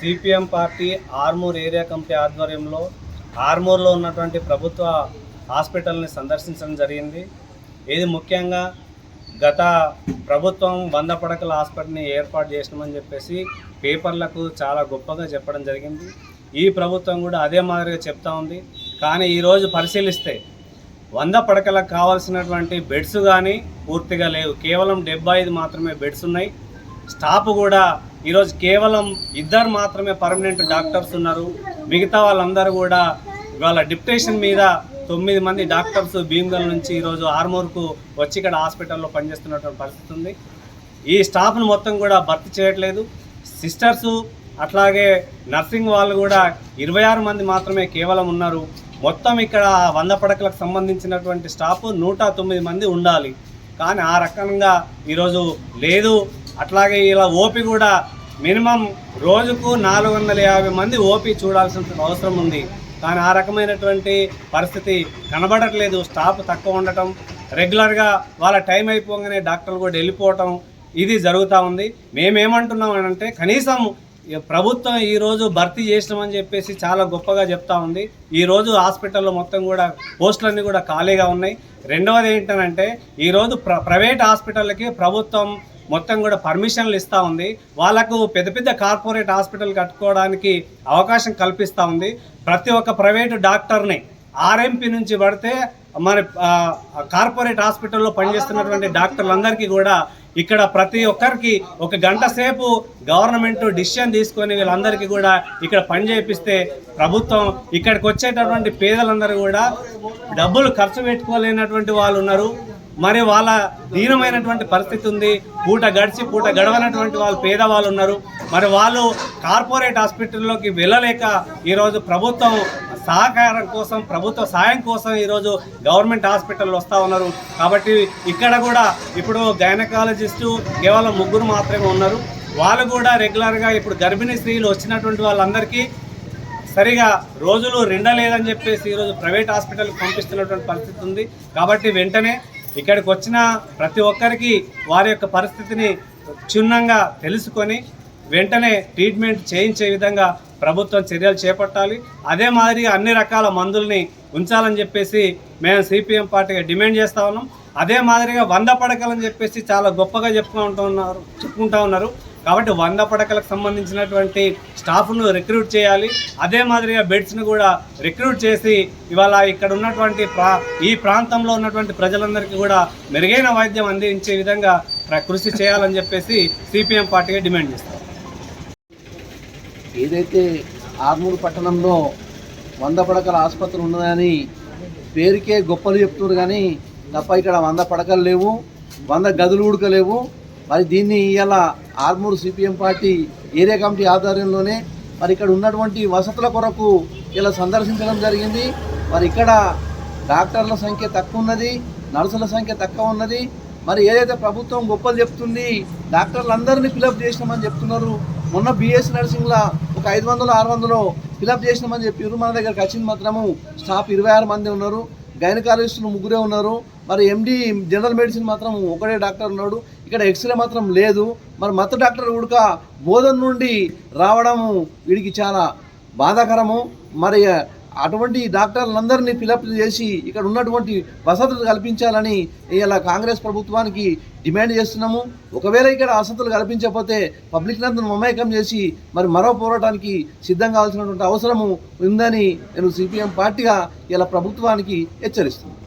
CPM party Armoor area committee ఆధ్వర్యంలో ఆర్మూర్లో ఉన్నటువంటి ప్రభుత్వ హాస్పిటల్ని సందర్శించడం జరిగింది. ఇది ముఖ్యంగా గత ప్రభుత్వం వంద పడకల హాస్పిటల్ని ఏర్పాటు చేసినామని చెప్పేసి పేపర్లకు చాలా గొప్పగా చెప్పడం జరిగింది. ఈ ప్రభుత్వం కూడా అదే మాదిరిగా చెప్తా ఉంది. కానీ ఈరోజు పరిశీలిస్తే వంద పడకలకు కావాల్సినటువంటి బెడ్స్ కానీ పూర్తిగా లేవు. కేవలం డెబ్బై ఐదు మాత్రమే బెడ్స్ ఉన్నాయి. స్టాఫ్ కూడా ఈరోజు కేవలం ఇద్దరు మాత్రమే పర్మనెంట్ డాక్టర్స్ ఉన్నారు. మిగతా వాళ్ళందరూ కూడా వాళ్ళ డిప్టేషన్ మీద తొమ్మిది మంది డాక్టర్స్ భీమ్గల్ నుంచి ఈరోజు ఆర్మూర్కు వచ్చి ఇక్కడ హాస్పిటల్లో పనిచేస్తున్నటువంటి పరిస్థితి ఉంది. ఈ స్టాఫ్ను మొత్తం కూడా భర్తీ చేయట్లేదు. సిస్టర్సు అట్లాగే నర్సింగ్ వాళ్ళు కూడా ఇరవై ఆరు మంది మాత్రమే కేవలం ఉన్నారు. మొత్తం ఇక్కడ వంద పడకలకు సంబంధించినటువంటి స్టాఫ్ నూట తొమ్మిది మంది ఉండాలి. కానీ ఆ రకంగా ఈరోజు లేదు. అట్లాగే ఇలా ఓపి కూడా మినిమం రోజుకు నాలుగు వందల యాభై మంది ఓపీ చూడాల్సిన అవసరం ఉంది. కానీ ఆ రకమైనటువంటి పరిస్థితి కనబడట్లేదు. స్టాఫ్ తక్కువ ఉండటం రెగ్యులర్గా వాళ్ళ టైం అయిపోగానే డాక్టర్లు కూడా వెళ్ళిపోవటం ఇది జరుగుతూ ఉంది. మేమేమంటున్నాం అంటే కనీసం ప్రభుత్వం ఈరోజు భర్తీ చేసినామని చెప్పేసి చాలా గొప్పగా చెప్తా ఉంది. ఈరోజు హాస్పిటల్లో మొత్తం కూడా పోస్టులన్నీ కూడా ఖాళీగా ఉన్నాయి. రెండవది ఏంటంటే ఈరోజు ప్ర ప్రైవేట్ హాస్పిటల్కి ప్రభుత్వం మొత్తం కూడా పర్మిషన్లు ఇస్తూ ఉంది. వాళ్ళకు పెద్ద పెద్ద కార్పొరేట్ హాస్పిటల్ కట్టుకోవడానికి అవకాశం కల్పిస్తూ ఉంది. ప్రతి ఒక్క ప్రైవేటు డాక్టర్ని ఆర్ఎంపీ నుంచి పడితే మన కార్పొరేట్ హాస్పిటల్లో పనిచేస్తున్నటువంటి డాక్టర్లందరికీ కూడా ఇక్కడ ప్రతి ఒక్కరికి ఒక గంట సేపు గవర్నమెంట్ డిసిషన్ తీసుకొని వీళ్ళందరికీ కూడా ఇక్కడ పని చేపిస్తే ప్రభుత్వం ఇక్కడికి వచ్చేటటువంటి పేదలందరూ కూడా డబ్బులు ఖర్చు పెట్టుకోలేనటువంటి వాళ్ళు ఉన్నారు. మరి వాళ్ళ దీనమైనటువంటి పరిస్థితి ఉంది. పూట గడిచి పూట గడవనటువంటి వాళ్ళు పేదవాళ్ళు ఉన్నారు. మరి వాళ్ళు కార్పొరేట్ హాస్పిటల్లోకి వెళ్ళలేక ఈరోజు ప్రభుత్వం సహకారం కోసం ప్రభుత్వ సాయం కోసం ఈరోజు గవర్నమెంట్ హాస్పిటల్ వస్తూ ఉన్నారు. కాబట్టి ఇక్కడ కూడా ఇప్పుడు గైనకాలజిస్టు కేవలం ముగ్గురు మాత్రమే ఉన్నారు. వాళ్ళు కూడా రెగ్యులర్గా ఇప్పుడు గర్భిణీ స్త్రీలు వచ్చినటువంటి వాళ్ళందరికీ సరిగా రోజులు రెండలేదని చెప్పేసి ఈరోజు ప్రైవేట్ హాస్పిటల్కి పంపిస్తున్నటువంటి పరిస్థితి ఉంది. కాబట్టి వెంటనే ఇక్కడికి వచ్చిన ప్రతి ఒక్కరికి వారి యొక్క పరిస్థితిని క్షుణ్ణంగా తెలుసుకొని వెంటనే ట్రీట్మెంట్ చేయించే విధంగా ప్రభుత్వం చర్యలు చేపట్టాలి. అదే మాదిరిగా అన్ని రకాల మందుల్ని ఉంచాలని చెప్పేసి మేము సిపిఎం పార్టీగా డిమాండ్ చేస్తా ఉన్నాం. అదే మాదిరిగా వంద పడకలని చెప్పేసి చాలా గొప్పగా చెప్పుకుంటూ ఉన్నారు చెప్పుకుంటా ఉన్నారు. కాబట్టి వంద పడకలకు సంబంధించినటువంటి స్టాఫ్ను రిక్రూట్ చేయాలి. అదే మాదిరిగా బెడ్స్ను కూడా రిక్రూట్ చేసి ఇవాళ ఇక్కడ ఉన్నటువంటి ప్రా ఈ ప్రాంతంలో ఉన్నటువంటి ప్రజలందరికీ కూడా మెరుగైన వైద్యం అందించే విధంగా ప్ర- కృషి చేయాలని చెప్పేసి సిపిఎం పార్టీగా డిమాండ్ చేస్తారు. ఏదైతే ఆర్మూరు పట్టణంలో వంద పడకల ఆసుపత్రి ఉన్నదని పేరుకే గొప్పలు చెప్తున్నారు కానీ తప్ప ఇక్కడ వంద పడకలు లేవు వంద గదులు ఉడకలేవు. మరి దీన్ని ఇవాళ Armoor CPM party area committee ఆధ్వర్యంలోనే మరి ఇక్కడ ఉన్నటువంటి వసతుల కొరకు ఇలా సందర్శించడం జరిగింది. మరి ఇక్కడ డాక్టర్ల సంఖ్య తక్కువ ఉన్నది నర్సుల సంఖ్య తక్కువ ఉన్నది. మరి ఏదైతే ప్రభుత్వం గొప్పలు చెప్తుంది డాక్టర్లందరినీ ఫిలప్ చేసినామని చెప్తున్నారు. మొన్న బిఎస్ నర్సింగ్లా ఒక ఐదు వందలు ఆరు వందలు ఫిలప్ చేసినామని చెప్పారు మన దగ్గరకు వచ్చింది మాత్రము స్టాఫ్ ఇరవై ఆరు మంది ఉన్నారు. గైనకాలజిస్టులు ముగ్గురే ఉన్నారు. మరి ఎండి జనరల్ మెడిసిన్ మాత్రం ఒకడే డాక్టర్ ఉన్నాడు. ఇక్కడ ఎక్స్రే మాత్రం లేదు. మరి మత డాక్టర్ ఉడక బోధన నుండి రావడము వీడికి చాలా బాధాకరము. మరి అటువంటి డాక్టర్లందరినీ ఫిలప్ చేసి ఇక్కడ ఉన్నటువంటి వసతులు కల్పించాలని ఇలా కాంగ్రెస్ ప్రభుత్వానికి డిమాండ్ చేస్తున్నాము. ఒకవేళ ఇక్కడ వసతులు కల్పించకపోతే పబ్లిక్ నందు మమేకం చేసి మరి మరో పోరాటానికి సిద్ధం కావాల్సినటువంటి అవసరము ఉందని నేను సిపిఎం పార్టీగా ఇలా ప్రభుత్వానికి హెచ్చరిస్తున్నాను.